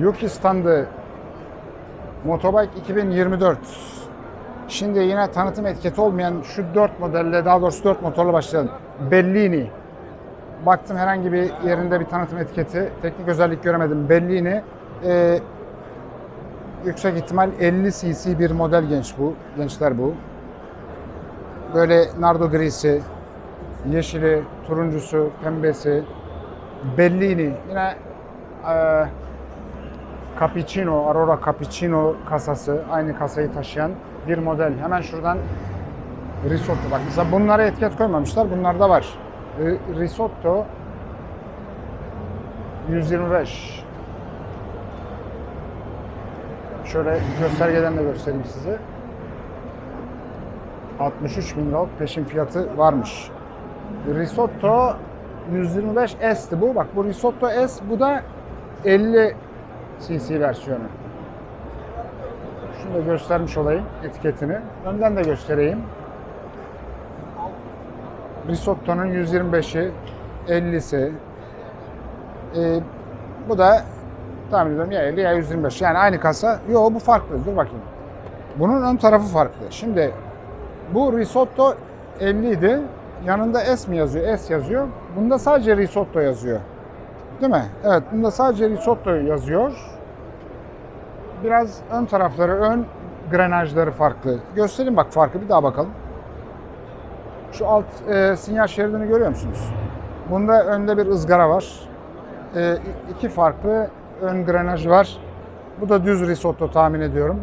Yuki standı Motobike 2024. Şimdi yine tanıtım etiketi olmayan şu 4 modelle daha doğrusu 4 motorla başlayalım. Bellini. Baktım herhangi bir yerinde bir tanıtım etiketi. Teknik özellik göremedim. Bellini. Ee, yüksek ihtimal 50 cc bir model genç bu. Gençler bu. Böyle nardo grisi, yeşili, turuncusu, pembesi. Bellini. Yine e, Cappuccino, Aurora Cappuccino kasası, aynı kasayı taşıyan bir model. Hemen şuradan risotto bak. Mesela bunlara etiket koymamışlar. Bunlarda var. Ri- Risotto 125. Şöyle göstergeden de göstereyim size. 63 bin liralık peşin fiyatı varmış. Risotto 125 S'ti bu. Bak bu Risotto S bu da 50 cc versiyonu. Şunu da göstermiş olayım etiketini. Önden de göstereyim. Risotto'nun 125'i, 50'si. Ee, bu da tahmin ediyorum ya 50 ya 125. Yani aynı kasa. Yo bu farklı. Dur bakayım. Bunun ön tarafı farklı. Şimdi bu risotto 50 idi. Yanında S mi yazıyor? S yazıyor. Bunda sadece risotto yazıyor. Değil mi? Evet, bunda sadece risotto yazıyor. Biraz ön tarafları, ön grenajları farklı. Göstereyim bak farkı bir daha bakalım. Şu alt e, sinyal şeridini görüyor musunuz? Bunda önde bir ızgara var. E, iki farklı ön grenaj var. Bu da düz risotto tahmin ediyorum.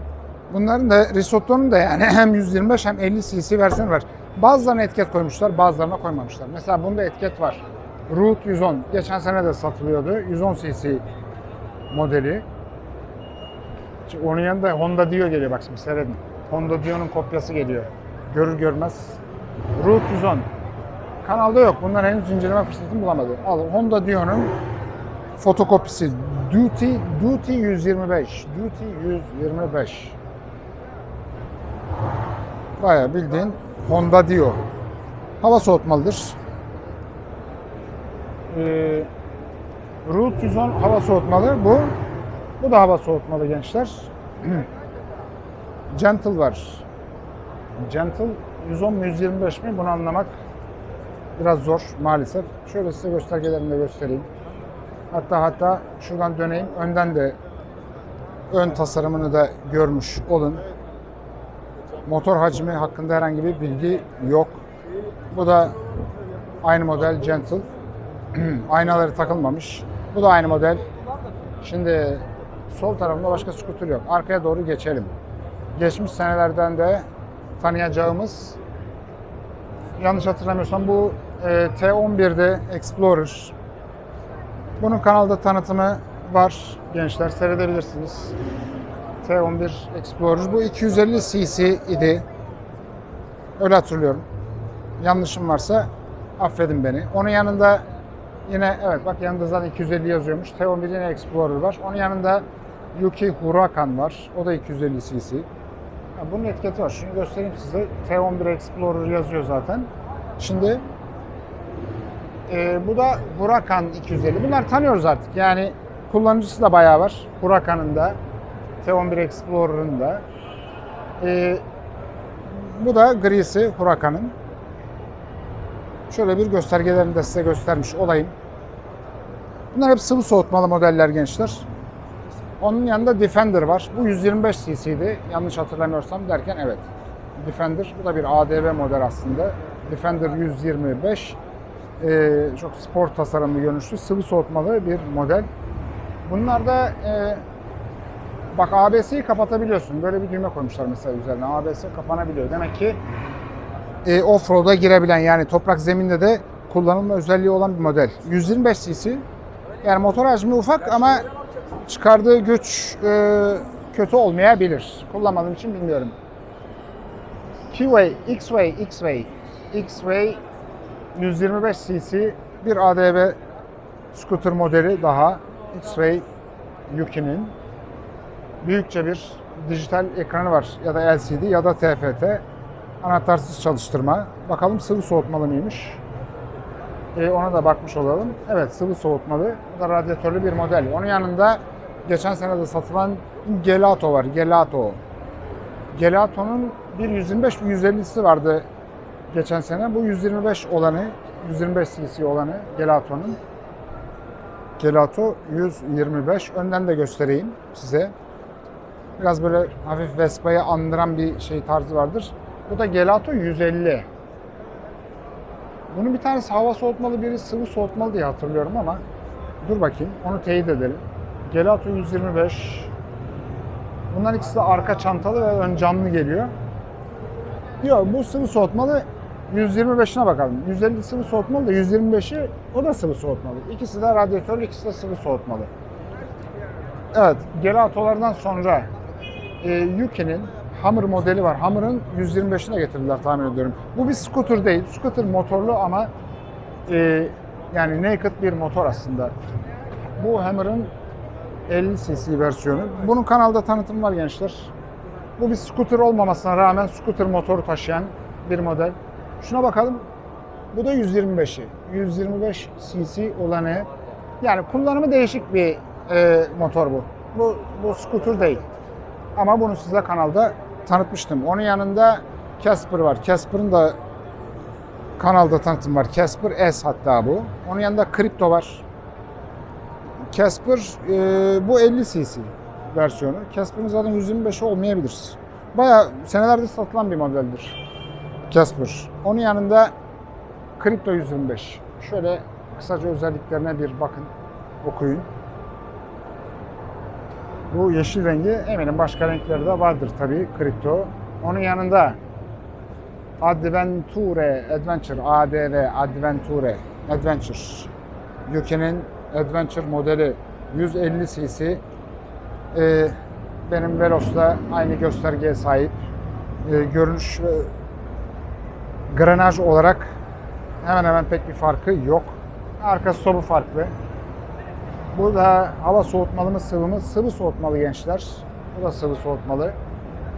Bunların da risottonun da yani hem 125 hem 50 cc versiyonu var. Bazılarına etiket koymuşlar, bazılarına koymamışlar. Mesela bunda etiket var. Route 110. Geçen sene de satılıyordu. 110 cc modeli. Onun yanında Honda Dio geliyor bak şimdi seyredin. Honda Dio'nun kopyası geliyor. Görür görmez. Route 110. Kanalda yok. Bunlar henüz inceleme fırsatını bulamadı. Alın. Honda Dio'nun fotokopisi. Duty, Duty 125. Duty 125. Bayağı bildiğin Honda Dio. Hava soğutmalıdır. Ee, Route 110 hava soğutmalı bu. Bu da hava soğutmalı gençler. Gentle var. Gentle 110 mu 125 mi bunu anlamak biraz zor maalesef. Şöyle size göstergelerini de göstereyim. Hatta hatta şuradan döneyim. Önden de ön tasarımını da görmüş olun. Motor hacmi hakkında herhangi bir bilgi yok. Bu da aynı model Gentle. Aynaları takılmamış. Bu da aynı model. Şimdi sol tarafında başka skuter yok. Arkaya doğru geçelim. Geçmiş senelerden de tanıyacağımız yanlış hatırlamıyorsam bu e, T11'de Explorer. Bunun kanalda tanıtımı var gençler seyredebilirsiniz. T11 Explorer. Bu 250 cc idi. Öyle hatırlıyorum. Yanlışım varsa affedin beni. Onun yanında yine evet bak yanında zaten 250 yazıyormuş. T11 yine Explorer var. Onun yanında Yuki Huracan var. O da 250 cc. Bunun etiketi var. Şunu göstereyim size. T11 Explorer yazıyor zaten. Şimdi e, bu da Huracan 250. Bunlar tanıyoruz artık. Yani kullanıcısı da bayağı var. Huracan'ın da. T11 Explorer'ın da. E, bu da grisi Huracan'ın. Şöyle bir göstergelerini de size göstermiş olayım. Bunlar hep sıvı soğutmalı modeller gençler. Onun yanında Defender var. Bu 125 cc'di. Yanlış hatırlamıyorsam derken evet. Defender. Bu da bir ADV model aslında. Defender 125. Ee, çok spor tasarımlı görünüşlü sıvı soğutmalı bir model. Bunlarda e, bak ABS'yi kapatabiliyorsun. Böyle bir düğme koymuşlar mesela üzerine. ABS kapanabiliyor. Demek ki e, off-road'a girebilen yani toprak zeminde de kullanılma özelliği olan bir model. 125 cc. Yani motor hacmi ufak ama çıkardığı güç e, kötü olmayabilir. Kullanmadığım için bilmiyorum. Q-Way, X-Way, X-Way, X-Way 125 cc bir ADV scooter modeli daha. X-Way Yuki'nin büyükçe bir dijital ekranı var ya da LCD ya da TFT anahtarsız çalıştırma. Bakalım sıvı soğutmalı mıymış? Ee, ona da bakmış olalım. Evet sıvı soğutmalı. Bu da radyatörlü bir model. Onun yanında geçen sene de satılan Gelato var. Gelato. Gelato'nun bir 125 bir 150'si vardı geçen sene. Bu 125 olanı, 125 cc olanı Gelato'nun. Gelato 125. Önden de göstereyim size. Biraz böyle hafif Vespa'yı andıran bir şey tarzı vardır. Bu da Gelato 150. Bunun bir tanesi hava soğutmalı, biri sıvı soğutmalı diye hatırlıyorum ama dur bakayım onu teyit edelim. Gelato 125. Bunların ikisi de arka çantalı ve ön camlı geliyor. Yok bu sıvı soğutmalı 125'ine bakalım. 150 sıvı soğutmalı da 125'i o da sıvı soğutmalı. İkisi de radyatörlü, ikisi de sıvı soğutmalı. Evet, Gelato'lardan sonra e, Yuki'nin Hummer modeli var. Hummer'ın 125'ine getirdiler tahmin ediyorum. Bu bir scooter değil. Scooter motorlu ama e, yani naked bir motor aslında. Bu Hummer'ın 50 cc versiyonu. Bunun kanalda tanıtım var gençler. Bu bir scooter olmamasına rağmen scooter motoru taşıyan bir model. Şuna bakalım. Bu da 125'i. 125 cc olanı. Yani kullanımı değişik bir e, motor bu. Bu, bu scooter değil. Ama bunu size kanalda tanıtmıştım. Onun yanında Casper var. Casper'ın da kanalda tanıtım var. Casper S hatta bu. Onun yanında Crypto var. Casper e, bu 50 cc versiyonu. Casper'ın zaten 125 olmayabilir. Bayağı senelerdir satılan bir modeldir. Casper. Onun yanında Crypto 125. Şöyle kısaca özelliklerine bir bakın, okuyun. Bu yeşil rengi eminim başka renkleri de vardır tabii Crypto. Onun yanında Adventure Adventure ADV Adventure Adventure Yuki'nin Adventure modeli 150 cc Ee, benim Velos'la aynı göstergeye sahip Ee, görünüş ve granaj olarak hemen hemen pek bir farkı yok. Arka sobu farklı. Bu da hava soğutmalı mı sıvı mı? Sıvı soğutmalı gençler. Bu da sıvı soğutmalı.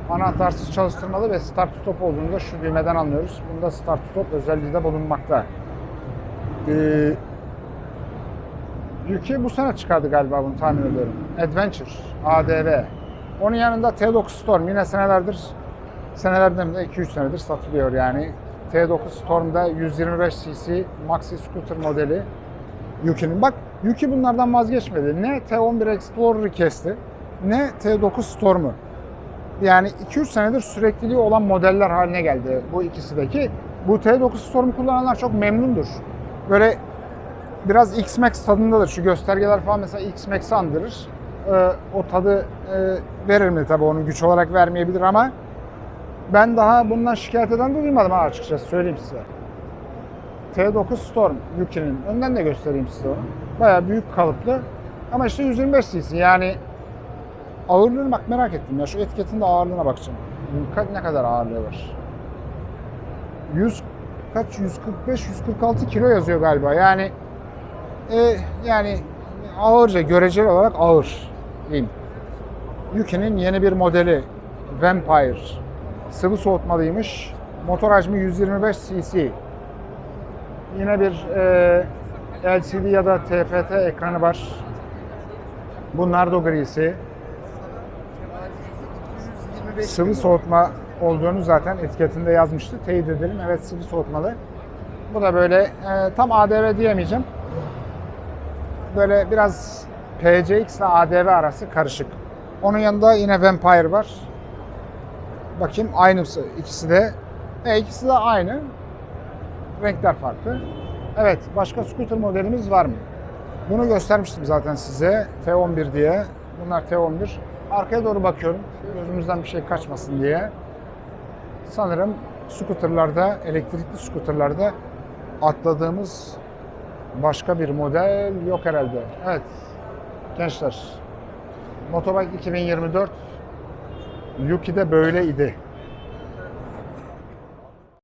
Anahtarsız çalıştırmalı ve start stop olduğunda şu düğmeden anlıyoruz. Bunda start stop özelliği de bulunmakta. Ee, Yuki bu sene çıkardı galiba bunu tahmin ediyorum. Adventure, ADV. Onun yanında T9 Storm yine senelerdir, senelerden de 2-3 senedir satılıyor yani. T9 Storm'da 125 cc Maxi Scooter modeli Yuki'nin. Bak Yuki bunlardan vazgeçmedi. Ne T11 Explorer'ı kesti ne T9 Storm'u. Yani 2-3 senedir sürekliliği olan modeller haline geldi bu ikisi de bu T9 Storm kullananlar çok memnundur. Böyle biraz X-Max tadındadır. Şu göstergeler falan mesela X-Max'i andırır. Ee, o tadı e, verir mi tabii onu güç olarak vermeyebilir ama ben daha bundan şikayet eden de duymadım ha açıkçası söyleyeyim size. T9 Storm Yuki'nin. Önden de göstereyim size onu. Bayağı büyük kalıplı. Ama işte 125 cc yani ağırlığını bak merak ettim ya. Şu etiketin de ağırlığına bakacağım. Ka- Ne kadar ağırlığı var? 100 kaç 145 146 kilo yazıyor galiba. Yani e, yani ağırca göreceli olarak ağır diyeyim. Yuki'nin yeni bir modeli Vampire sıvı soğutmalıymış. Motor hacmi 125 cc. Yine bir e, LCD ya da TFT ekranı var. Bu Nardo grisi. Sıvı soğutma olduğunu zaten etiketinde yazmıştı. Teyit edelim. Evet sıvı soğutmalı. Bu da böyle e, tam ADV diyemeyeceğim. Böyle biraz PCX ile ADV arası karışık. Onun yanında yine Vampire var. Bakayım aynısı ikisi de. E, ikisi de aynı. Renkler farklı. Evet, başka scooter modelimiz var mı? Bunu göstermiştim zaten size. T11 diye. Bunlar T11. Arkaya doğru bakıyorum. Gözümüzden bir şey kaçmasın diye. Sanırım scooterlarda, elektrikli scooterlarda atladığımız başka bir model yok herhalde. Evet. Gençler. Motobike 2024 Yuki'de böyleydi.